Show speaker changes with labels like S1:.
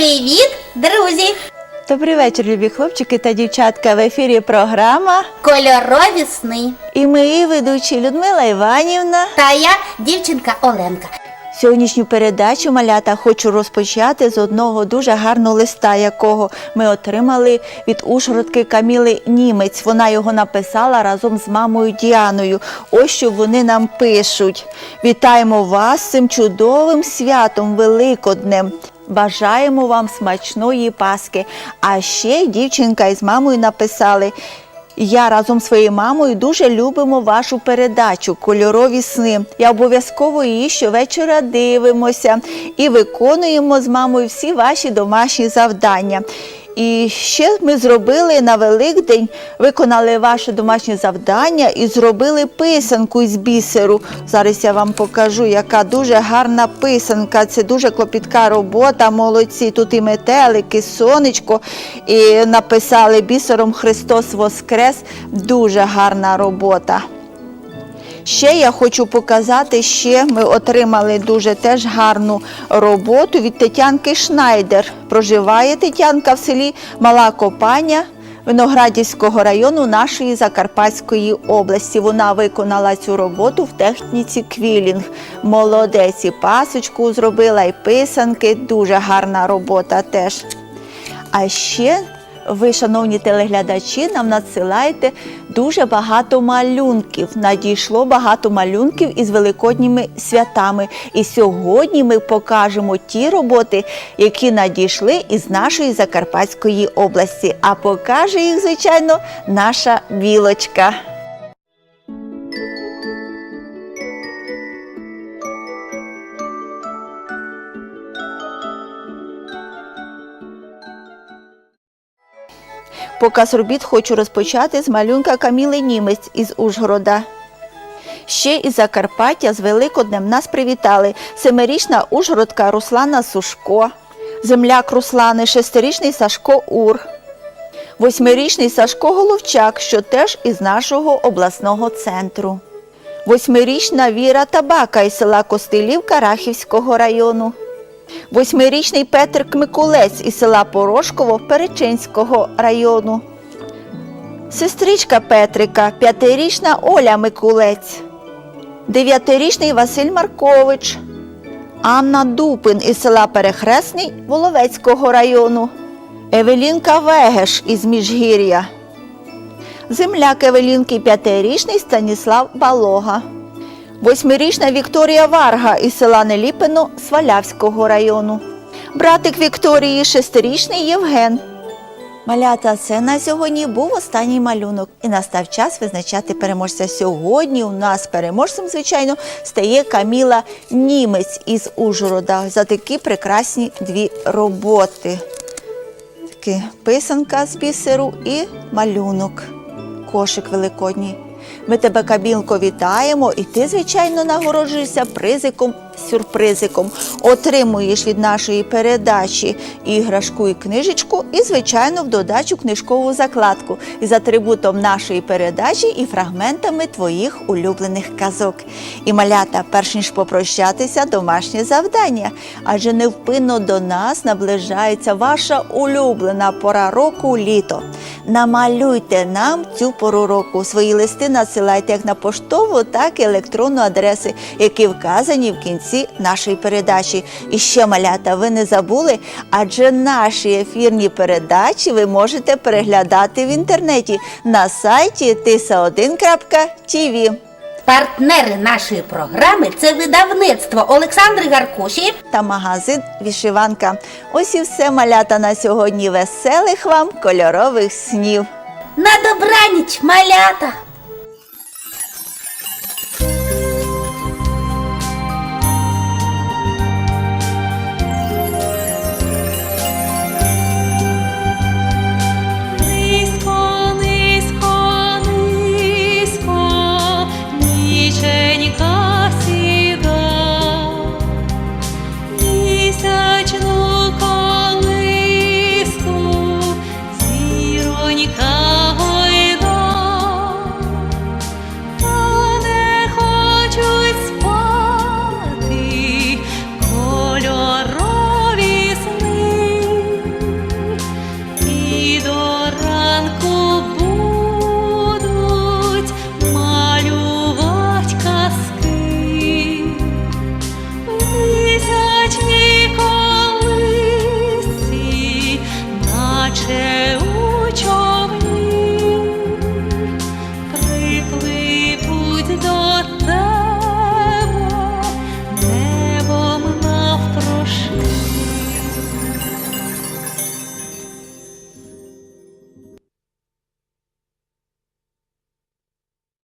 S1: Привіт, друзі!
S2: Добрий вечір, любі хлопчики та дівчатка. В ефірі програма.
S1: Кольорові сни.
S2: І ми її ведучі Людмила Іванівна.
S1: Та я дівчинка Оленка.
S2: Сьогоднішню передачу малята хочу розпочати з одного дуже гарного листа, якого ми отримали від Ужгородки Каміли Німець. Вона його написала разом з мамою Діаною. Ось що вони нам пишуть. Вітаємо вас з цим чудовим святом Великоднем. Бажаємо вам смачної Паски. А ще дівчинка із мамою написали. Я разом з своєю мамою дуже любимо вашу передачу Кольорові сни. Я обов'язково її щовечора дивимося і виконуємо з мамою всі ваші домашні завдання. І ще ми зробили на Великдень, виконали ваше домашнє завдання і зробили писанку із бісеру. Зараз я вам покажу, яка дуже гарна писанка. Це дуже клопітка робота. Молодці. Тут і метелики, сонечко. І написали бісером Христос Воскрес. Дуже гарна робота. Ще я хочу показати, ще ми отримали дуже теж гарну роботу від Тетянки Шнайдер. Проживає Тетянка в селі Мала Копаня Виноградівського району нашої Закарпатської області. Вона виконала цю роботу в техніці квілінг. Молодець і пасочку зробила, і писанки. Дуже гарна робота теж. А ще ви, шановні телеглядачі, нам надсилаєте дуже багато малюнків. Надійшло багато малюнків із великодніми святами. І сьогодні ми покажемо ті роботи, які надійшли із нашої Закарпатської області. А покаже їх, звичайно, наша білочка. Показ робіт хочу розпочати з малюнка Каміли Німець із Ужгорода. Ще із Закарпаття з Великоднем нас привітали семирічна Ужгородка Руслана Сушко, земляк Руслани, шестирічний Сашко Ур, восьмирічний Сашко Головчак, що теж із нашого обласного центру. Восьмирічна Віра Табака із села Костилівка Рахівського району. Восьмирічний Петр Кмикулець із села Порошково Перечинського району. Сестричка Петрика, п'ятирічна Оля Микулець. Дев'ятирічний Василь Маркович. Анна Дупин із села Перехресний Воловецького району. Евелінка Вегеш із Міжгір'я. Земляк Евелінки п'ятирічний Станіслав Балога. Восьмирічна Вікторія Варга із села Неліпино Свалявського району. Братик Вікторії шестирічний Євген. Малята, це на сьогодні був останній малюнок. І настав час визначати переможця. Сьогодні у нас переможцем, звичайно, стає Каміла Німець із Ужгорода за такі прекрасні дві роботи. Таки писанка з бісеру і малюнок. Кошик великодній. Ми тебе, Кабінко, вітаємо, і ти, звичайно, нагороджуєшся призиком, сюрпризиком. Отримуєш від нашої передачі іграшку і книжечку, і, звичайно, в додачу книжкову закладку із атрибутом нашої передачі і фрагментами твоїх улюблених казок. І малята, перш ніж попрощатися, домашнє завдання. Адже невпинно до нас наближається ваша улюблена пора року літо. Намалюйте нам цю пору року. Свої листи надсилайте як на поштову, так і електронну адреси, які вказані в кінці нашої передачі. І ще малята, ви не забули, адже наші ефірні передачі ви можете переглядати в інтернеті на сайті tisa1.tv.
S1: Партнери нашої програми це видавництво Олександри Гаркуші.
S2: та магазин Вішиванка. Ось і все малята на сьогодні. Веселих вам кольорових снів.
S1: На добраніч, малята! watching.